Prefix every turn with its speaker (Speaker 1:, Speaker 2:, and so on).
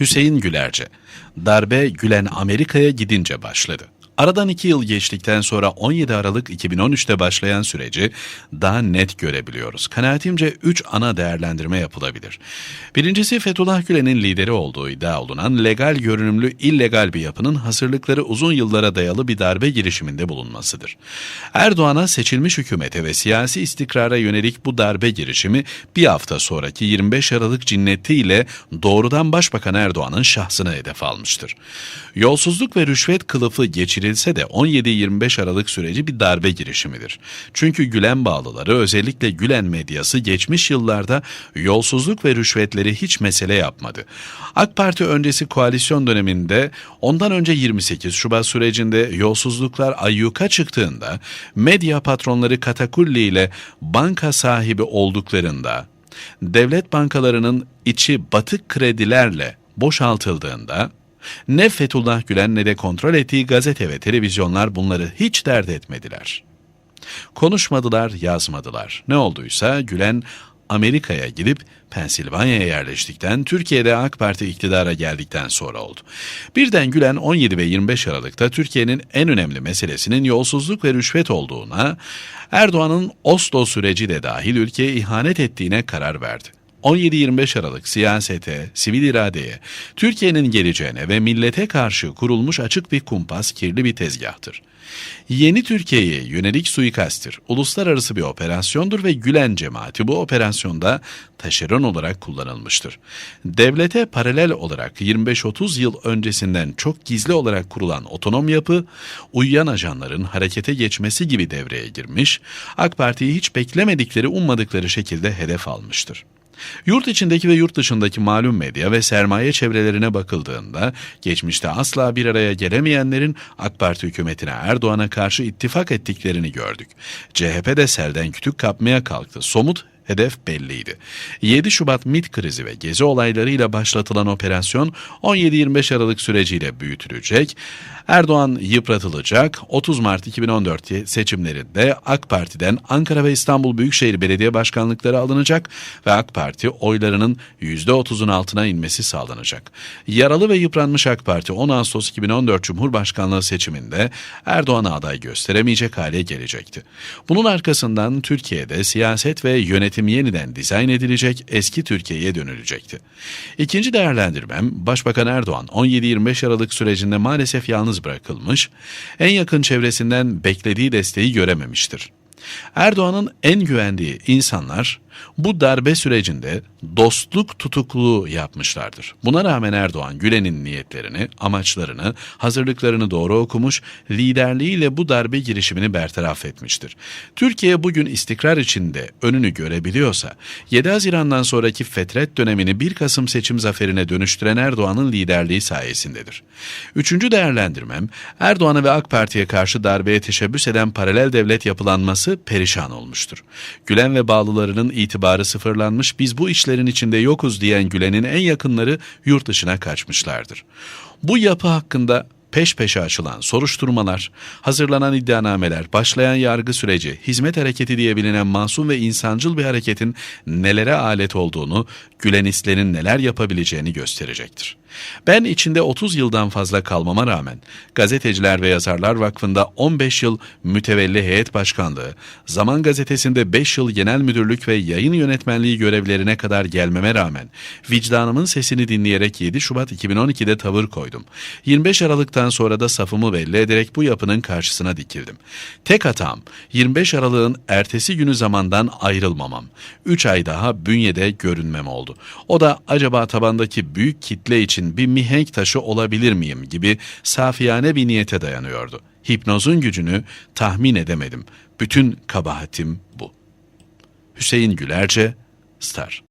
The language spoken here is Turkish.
Speaker 1: Hüseyin Gülerce. Darbe Gülen Amerika'ya gidince başladı. Aradan iki yıl geçtikten sonra 17 Aralık 2013'te başlayan süreci daha net görebiliyoruz. Kanaatimce üç ana değerlendirme yapılabilir. Birincisi Fethullah Gülen'in lideri olduğu iddia olunan legal görünümlü illegal bir yapının hazırlıkları uzun yıllara dayalı bir darbe girişiminde bulunmasıdır. Erdoğan'a seçilmiş hükümete ve siyasi istikrara yönelik bu darbe girişimi bir hafta sonraki 25 Aralık cinnetiyle doğrudan Başbakan Erdoğan'ın şahsına hedef almıştır. Yolsuzluk ve rüşvet kılıfı geçirilmiştir edilse de 17-25 Aralık süreci bir darbe girişimidir. Çünkü Gülen bağlıları özellikle Gülen medyası geçmiş yıllarda yolsuzluk ve rüşvetleri hiç mesele yapmadı. AK Parti öncesi koalisyon döneminde ondan önce 28 Şubat sürecinde yolsuzluklar ayyuka çıktığında medya patronları Katakulli ile banka sahibi olduklarında devlet bankalarının içi batık kredilerle boşaltıldığında ne Fethullah Gülen ne de kontrol ettiği gazete ve televizyonlar bunları hiç dert etmediler. Konuşmadılar, yazmadılar. Ne olduysa Gülen Amerika'ya gidip Pensilvanya'ya yerleştikten, Türkiye'de AK Parti iktidara geldikten sonra oldu. Birden Gülen 17 ve 25 Aralık'ta Türkiye'nin en önemli meselesinin yolsuzluk ve rüşvet olduğuna, Erdoğan'ın Oslo süreci de dahil ülkeye ihanet ettiğine karar verdi. 17-25 Aralık siyasete, sivil iradeye, Türkiye'nin geleceğine ve millete karşı kurulmuş açık bir kumpas, kirli bir tezgahtır. Yeni Türkiye'ye yönelik suikasttir. Uluslararası bir operasyondur ve Gülen cemaati bu operasyonda taşeron olarak kullanılmıştır. Devlete paralel olarak 25-30 yıl öncesinden çok gizli olarak kurulan otonom yapı, uyuyan ajanların harekete geçmesi gibi devreye girmiş, AK Parti'yi hiç beklemedikleri, ummadıkları şekilde hedef almıştır. Yurt içindeki ve yurt dışındaki malum medya ve sermaye çevrelerine bakıldığında geçmişte asla bir araya gelemeyenlerin AK Parti hükümetine Erdoğan'a karşı ittifak ettiklerini gördük. CHP de selden kütük kapmaya kalktı. Somut Hedef belliydi. 7 Şubat MIT krizi ve gezi olaylarıyla başlatılan operasyon 17-25 Aralık süreciyle büyütülecek. Erdoğan yıpratılacak. 30 Mart 2014 seçimlerinde AK Parti'den Ankara ve İstanbul Büyükşehir Belediye Başkanlıkları alınacak ve AK Parti oylarının %30'un altına inmesi sağlanacak. Yaralı ve yıpranmış AK Parti 10 Ağustos 2014 Cumhurbaşkanlığı seçiminde Erdoğan'a aday gösteremeyecek hale gelecekti. Bunun arkasından Türkiye'de siyaset ve yönetim yeniden dizayn edilecek, eski Türkiye'ye dönülecekti. İkinci değerlendirmem, Başbakan Erdoğan 17-25 Aralık sürecinde maalesef yalnız bırakılmış, en yakın çevresinden beklediği desteği görememiştir. Erdoğan'ın en güvendiği insanlar bu darbe sürecinde dostluk tutukluğu yapmışlardır. Buna rağmen Erdoğan Gülen'in niyetlerini, amaçlarını, hazırlıklarını doğru okumuş, liderliğiyle bu darbe girişimini bertaraf etmiştir. Türkiye bugün istikrar içinde önünü görebiliyorsa, 7 Haziran'dan sonraki fetret dönemini 1 Kasım seçim zaferine dönüştüren Erdoğan'ın liderliği sayesindedir. Üçüncü değerlendirmem, Erdoğan'a ve AK Parti'ye karşı darbeye teşebbüs eden paralel devlet yapılanması perişan olmuştur. Gülen ve bağlılarının itibarı sıfırlanmış, biz bu işlerin içinde yokuz diyen Gülen'in en yakınları yurt dışına kaçmışlardır. Bu yapı hakkında peş peşe açılan soruşturmalar, hazırlanan iddianameler, başlayan yargı süreci, hizmet hareketi diye bilinen masum ve insancıl bir hareketin nelere alet olduğunu, Gülenistlerin neler yapabileceğini gösterecektir. Ben içinde 30 yıldan fazla kalmama rağmen Gazeteciler ve Yazarlar Vakfı'nda 15 yıl mütevelli heyet başkanlığı, Zaman Gazetesi'nde 5 yıl genel müdürlük ve yayın yönetmenliği görevlerine kadar gelmeme rağmen vicdanımın sesini dinleyerek 7 Şubat 2012'de tavır koydum. 25 Aralık'tan sonra da safımı belli ederek bu yapının karşısına dikildim. Tek hatam 25 Aralık'ın ertesi günü zamandan ayrılmamam. 3 ay daha bünyede görünmem oldu. O da acaba tabandaki büyük kitle için bir mihenk taşı olabilir miyim gibi safiyane bir niyete dayanıyordu. Hipnozun gücünü tahmin edemedim. Bütün kabahatim bu. Hüseyin Gülerce, Star